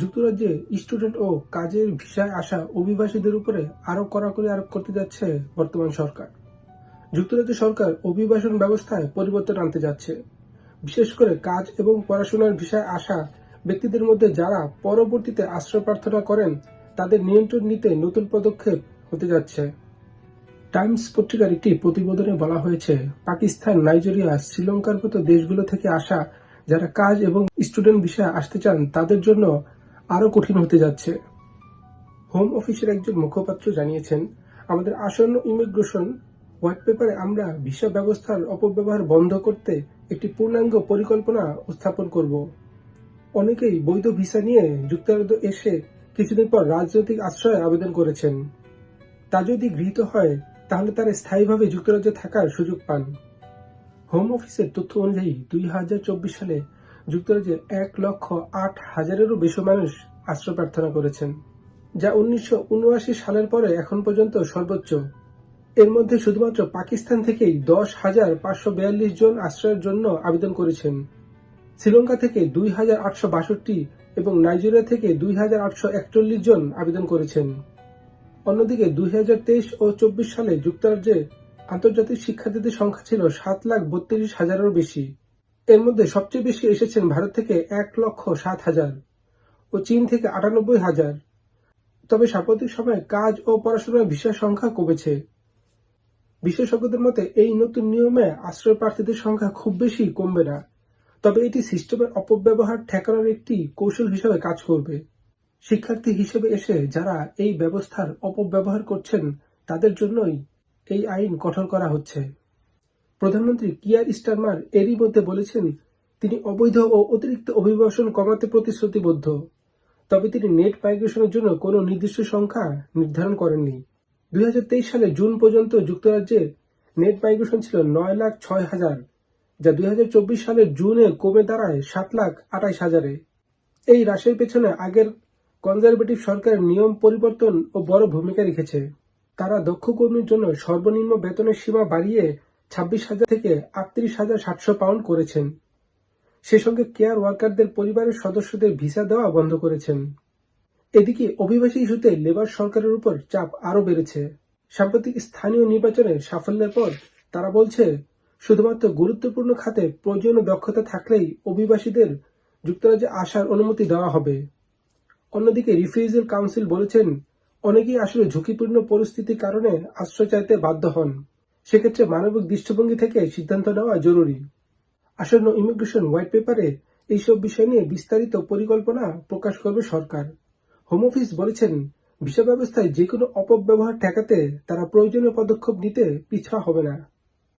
যুক্তরাজ্যে স্টুডেন্ট ও কাজের ভিসায় আসা অভিবাসীদের উপরে আরও কড়াকড়ি আরোপ করতে যাচ্ছে বর্তমান সরকার। যুক্তরাজ্য সরকার অভিবাসন ব্যবস্থায় পরিবর্তন আনতে যাচ্ছে। বিশেষ করে কাজ এবং পড়াশোনার ভিসায় আসা ব্যক্তিদের মধ্যে যারা পরবর্তীতে আশ্রয় প্রার্থনা করেন, তাদের নিয়ন্ত্রণ নিতে নতুন পদক্ষেপ হতে যাচ্ছে। টাইমস পত্রিকার একটি প্রতিবেদনে বলা হয়েছে, পাকিস্তান, নাইজেরিয়া, শ্রীলঙ্কার মতো দেশগুলো থেকে আসা যারা কাজ এবং স্টুডেন্ট ভিসায় আসতে চান, তাদের জন্য আরও কঠিন হতে যাচ্ছে। হোম অফিসের একজন মুখপাত্র জানিয়েছেন, আমাদের আসন্ন ইমিগ্রেশন হোয়াইট পেপারে আমরা ভিসা ব্যবস্থার অপব্যবহার বন্ধ করতে একটি পূর্ণাঙ্গ পরিকল্পনা উপস্থাপন করব। অনেকেই বৈধ ভিসা নিয়ে যুক্তরাজ্য এসে কিছুদিন পর রাজনৈতিক আশ্রয়ে আবেদন করেছেন। তা যদি গৃহীত হয়, তাহলে তারা স্থায়ীভাবে যুক্তরাজ্যে থাকার সুযোগ পান। হোম অফিসের তথ্য অনুযায়ী দুই হাজার চব্বিশ সালে যুক্তরাজ্যে এক লক্ষ আট হাজারেরও বেশি মানুষ আশ্রয় প্রার্থনা করেছেন, যা উনিশশো উনআশি সালের পরে এখন পর্যন্ত সর্বোচ্চ। এর মধ্যে শুধুমাত্র পাকিস্তান থেকেই দশ হাজার পাঁচশো বিয়াল্লিশ জন আশ্রয়ের জন্য আবেদন করেছেন। শ্রীলঙ্কা থেকে দুই হাজার আটশো বাষট্টি এবং নাইজেরিয়া থেকে দুই হাজার আটশো একচল্লিশ জন আবেদন করেছেন। অন্যদিকে দুই হাজার তেইশ ও চব্বিশ সালে যুক্তরাজ্যে আন্তর্জাতিক শিক্ষার্থীদের সংখ্যা ছিল সাত লাখ বত্রিশ হাজারেরও বেশি। এর মধ্যে সবচেয়ে বেশি এসেছেন ভারত থেকে এক লক্ষ সাত হাজার ও চীন থেকে আটানব্বই হাজার। তবে সাম্প্রতিক সময়ে কাজ ও পড়াশোনার ভিসার সংখ্যা কমেছে। বিশেষজ্ঞদের মতে, এই নতুন নিয়মে আশ্রয় প্রার্থীদের সংখ্যা খুব বেশি কমবে না। তবে এটি সিস্টেমের অপব্যবহার ঠেকানোর একটি কৌশল হিসেবে কাজ করবে। শিক্ষার্থী হিসেবে এসে যারা এই ব্যবস্থার অপব্যবহার করছেন, তাদের জন্যই এই আইন কঠোর করা হচ্ছে। প্রধানমন্ত্রী কিয়ার স্টারমার এরই মধ্যে বলেছেন, তিনি অবৈধ ও অতিরিক্ত অভিবাসন কমাতে প্রতিশ্রুতিবদ্ধ। তবে তিনি নেট মাইগ্রেশনের জন্য কোনো নির্দিষ্ট সংখ্যা নির্ধারণ করেননি। দুই হাজার তেইশ সালে জুন পর্যন্ত যুক্তরাজ্যে নেট মাইগ্রেশন ছিল নয় লাখ ছয় হাজার, যা দুই সালের জুনে কমে দাঁড়ায় সাত লাখ আঠাইশ হাজারে। এই হ্রাসের পেছনে আগের কনজারভেটিভ সরকারের নিয়ম পরিবর্তন ও বড় ভূমিকা রেখেছে। তারা দক্ষ কর্মীর জন্য সর্বনিম্ন বেতনের সীমা বাড়িয়ে ছাব্বিশ হাজার থেকে আটত্রিশ হাজার সাতশো পাউন্ড করেছেন। সে সঙ্গে কেয়ার ওয়ার্কারদের পরিবারের সদস্যদের ভিসা দেওয়া বন্ধ করেছেন। এদিকে অভিবাসী ইস্যুতে লেবার সরকারের উপর চাপ আরও বেড়েছে। সাম্প্রতিক স্থানীয় নির্বাচনের সাফল্যের পর তারা বলছে, শুধুমাত্র গুরুত্বপূর্ণ খাতে প্রয়োজনীয় দক্ষতা থাকলেই অভিবাসীদের যুক্তরাজ্যে আসার অনুমতি দেওয়া হবে। অন্যদিকে রিফিউজাল কাউন্সিল বলেছেন, অনেকেই আসলে ঝুঁকিপূর্ণ পরিস্থিতির কারণে আশ্রয় চাইতে বাধ্য হন। সেক্ষেত্রে মানবিক দৃষ্টিভঙ্গি থেকে সিদ্ধান্ত নেওয়া জরুরি। আসন্ন ইমিগ্রেশন হোয়াইট পেপারে এইসব বিষয় নিয়ে বিস্তারিত পরিকল্পনা প্রকাশ করবে সরকার। হোম অফিস বলেছেন, ভিসা ব্যবস্থায় যে কোনো অপব্যবহার ঠেকাতে তারা প্রয়োজনীয় পদক্ষেপ নিতে পিছা হবে না।